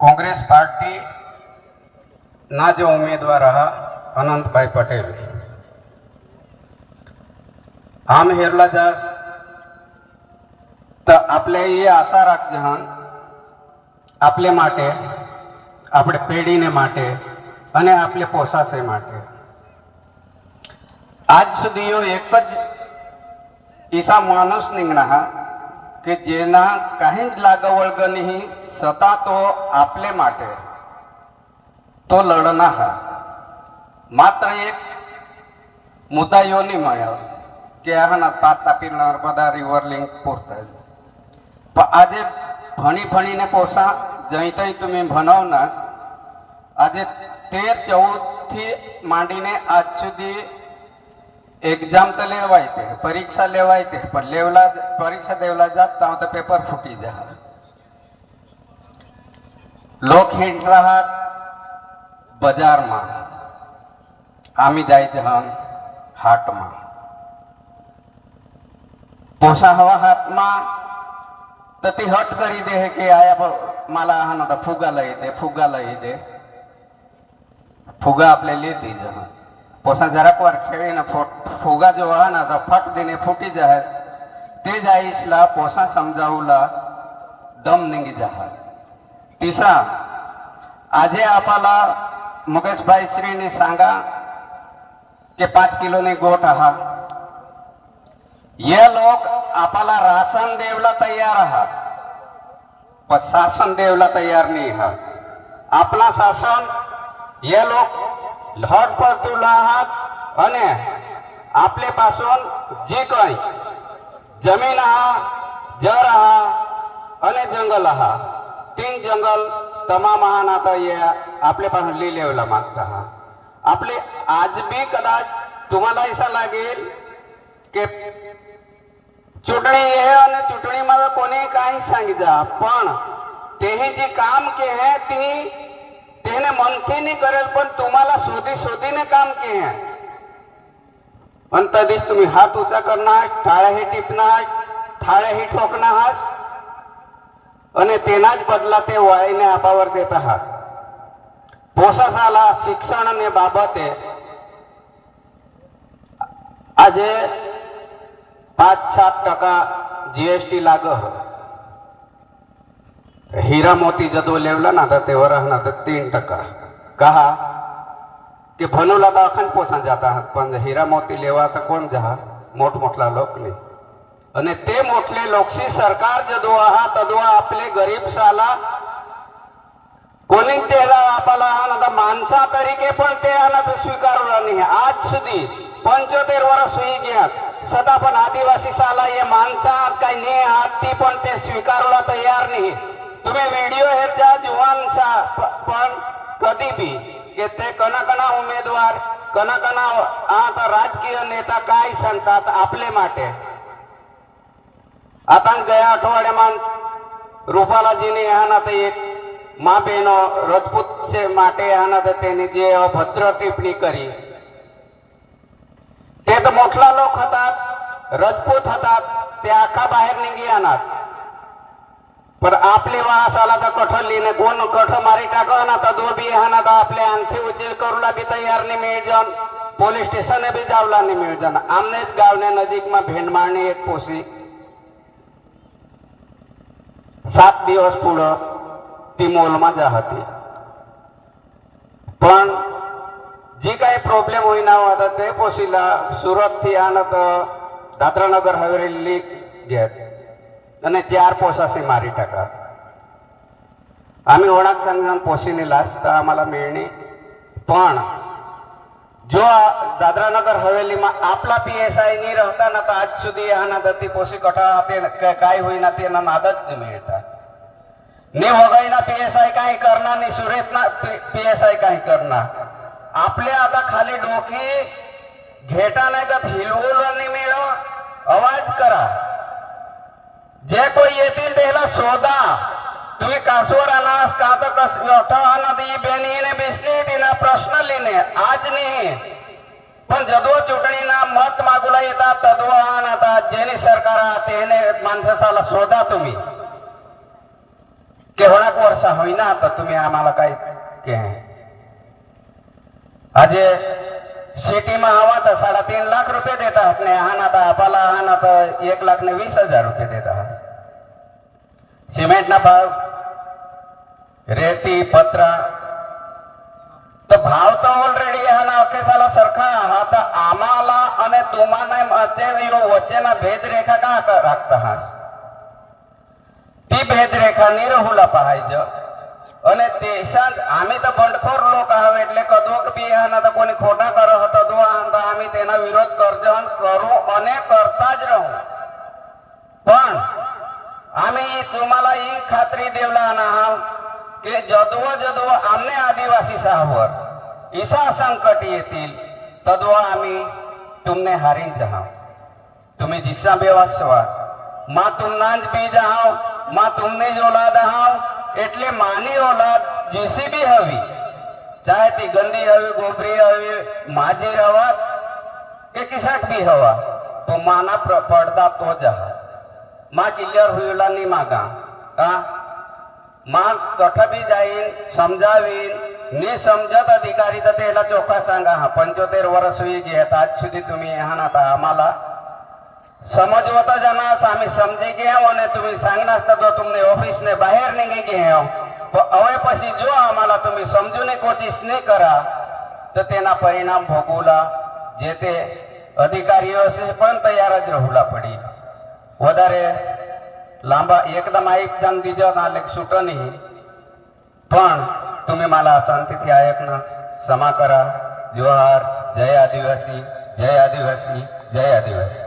Congress party ना जो उमेदवार आहा अनंतभाई पटेल આમ હેરલા જાસ તો આપણે એ આશા રાખજહન આપલે માટે આપણે પેઢીને માટે અને આપલે પોસાશે માટે આજ સુધીઓ એક જ ઈસા માણસ નીકળા કે જેના કાંઈ જ લાગવળગ નહીં છતાં તો આપલે માટે, તો લડના હા માત્ર એક મુદ્દા નહીં મળ્યો કે હા ના તાપ નર્મદા રિવર લિંક પૂરતા પણ આજે ભણી ભણીને કોસા જઈ તઈ તમે ભણાવનાસ, આજે તેર ચૌદથી માંડીને આજ સુધી એક્ઝામ તો લેવાય તે, પરીક્ષા લેવાય તે, પણ લેવલા, પરીક્ષા દેવલા જાત તો પેપર ફૂટી જાય लोक हिंड राहत आमी आम्ही जायचे हन हाटमा पोसा हवा हातमा तर ती हट करी दे हे की आया मला हा ना फुगाला येते फुगाला येते। फुगा आपल्याला येते जहा। पोसा जरा कवार खेळी ना फोट फुगा जो हा ना तर फट देणे फुटी जाह। ते जाईसला पोसा समजावला दम निघी जाहा। ईसा आज आप मुकेश भाई श्री ने શ્રીને के पाँच किलो ने गोट आहा। ये लोग आपाला राशन देवला तैयार आहात पर शासन देवला तैयार नहीं है अपना शासन, ये लोग हट पर तुला आहात आणि आपले पासन जी कहीं ज़मीन आ जर आ अने जंगल आहा। तीन जंगल तमा ये आपले पास लिहिलेवला मागता हा. आपले आज भी कदाच तुम्हाला ऐसा लागेल के चुटणी आहे आणि चुटणी मला कोणी काही सांगितलं. पण तेही जे काम के है ती तेने मनथी नाही करेल पण तुम्हाला शोधी शोधीने काम के है. पण तधीच तुम्ही हात उचा करणार टाळ हे टिपणार ठाळ्या हे ठोकणार અને તેના જ બદલા તે વાળીને અપાવર દેતા હતા. પોષાશાલા શિક્ષણને બાબતે આજે પાંચ સાત ટકા જીએસટી લાગે હીરા મોતી જદો લેવલાના હતા તે વરહના હતા તીન ટકા. કહા કે ભલુલા તો પોસા જતા પણ હીરા મોતી લેવા તો કોણ જહા? મોટ મોટલા લોક નહીં. અને તે મોટલે લોકસી સરકાર જદવા આહા तदवा आपले गरीब साला કોની તેલા આપલા આના માનસા તરીકે પણ તે આના સ્વીકારવા નહીં આજ સુધી પંચોતેર વર્ષ હોઈ ગયા છતાં પણ આદિવાસી સાલા એ માનસા કઈ ને હાથથી પણ તે સ્વીકારવા તૈયાર નહીં તમે વિડીયો હેરતા જુવાન સા પણ કદી બી કે તે કના કના ઉમેદવાર કના કના આ રાજકીય નેતા કાંઈ સંતા આપલે માટે આતાન ગયા અઠવાડિયામાં રૂપાલાજીની આના તે એક મા બહેનો રજપૂત છે માટે આના તેની જે અભદ્ર ટિપ્પણી કરી તે તો મોટલા લોક હતા રજપૂત હતા તે આખા બહાર નીકળ્યા ના પણ आपले वास आला तर कठोलीने कोण कठ मारी टाका ना तर दो बी हा ना तर आपले आणखी उचल करूला बी तयार नाही मिळ जाऊन પોલીસ સ્ટેશને બી જાવલાની મેળજાના આમને જ ગામને નજીકમાં ભેંડમાળની એક પોસી सात दिवस पुढं ती मोलमध्ये राहते पण जी काही प्रोब्लेम होईना आता ते पोसीला સુરતથી આનંદ દાદરાનગર હવેલી જે અને ચાર પોસાસી મારી टाका आम्ही ओळख सांगून पोसीने लाच तर आम्हाला मिळणे पण જો દાદરાનગર હવેલીમાં આપલા પીએસઆઈ ની રહેતા નતા આજ સુધી આના દત્તી પોસી કટા કાંઈ હોય ના તેના નાદ જ નહીં મેળતા ने वगैना पीएसआय काही करणार नाही सुरेतना पीएसआय काही करणार. आपले आता खाली डोकी घेटा नाही का हिलवून नाही मिळव. आवाज करा. जे कोई येतील त्याला शोधा. तुम्ही कासवर अनास का तर कस नदी बेनीने बिसनी दिना प्रश्न लिहिणे आज नाही. पण जदो चुटणीना मत मागूला येतात तदवा आता जेने सरकार तेने माणसाला शोधा तुम्ही. केवळाक वर्षा होईना आता तुम्ही आम्हाला काय के आजे शेतीमा हवा तर साडेतीन लाख रुपये देत आहात नाही हा ना तर आपाला हा ना तर एक लाख ने वीस हजार रुपये देत आहात. सिमेंटना भाव रेती पत्रा. तर भाव तर ऑलरेडी हा ना अखेसाला सरखा. हा तर आम्हाला आणि तुम्हाला वचेना भेद रेखा का राखता हास ती भेद ની રહુલા પહાય જ. અને તેશાં આમી તો બંડખોર લોક આવે એટલે કદોક બી તો કોની ખોટા કરો હતો દો આંતા આમી તેના વિરોધ કરજો કરું અને કરતા જ રહું. પણ આમી તુમાલા ઈ ખાતરી દેવલા ના કે જદવો જદવો આમને આદિવાસી સાહવર ઈશા સંકટી येतील તદવા આમી तुमने हारीन जहां तुम्हें जिसा बेवासवा मां तुम नांज बी जहां માં તુમની જ ઓલાદ હાવ એટલે માની ઓલાદ જેસીબી હવી ચાહે તે ગંદી હવી ગોબરી હવી માજી હવા કે કિસાક બી હવા તો માના પડદા તો જ માં કિલ્લર હુયેલા નહીં માગા હા માં કઠ બी जाईन સમજાવીન ને અધિકારી अधिकारी तर त्याला चोखा सांगा हा पंचोतेर वर्ष होई घेत आज સુધી तुम्ही आहात आम्हाला સમજવતા જના, સામી સમજી ગયા અને તમે सांगनास तर તમને ऑफिस ने बाहेर निघी ગયા હવે પછી જો આમાલા તમે સમજુને કોશિશ નહીં કરા, તો તેના પરિણામ ભોગવલા જે તે અધિકારીઓ છે પણ તૈયાર જ રહુલા પડી. વધારે લાંબા એકદમ આઈક જણ દીજો ના લેખ છૂટો નહીં. પણ તમે માલા શાંતિથી આયકના ક્ષમા કરા. જોહાર, જય આદિવાસી જય આદિવાસી જય આદિવાસી.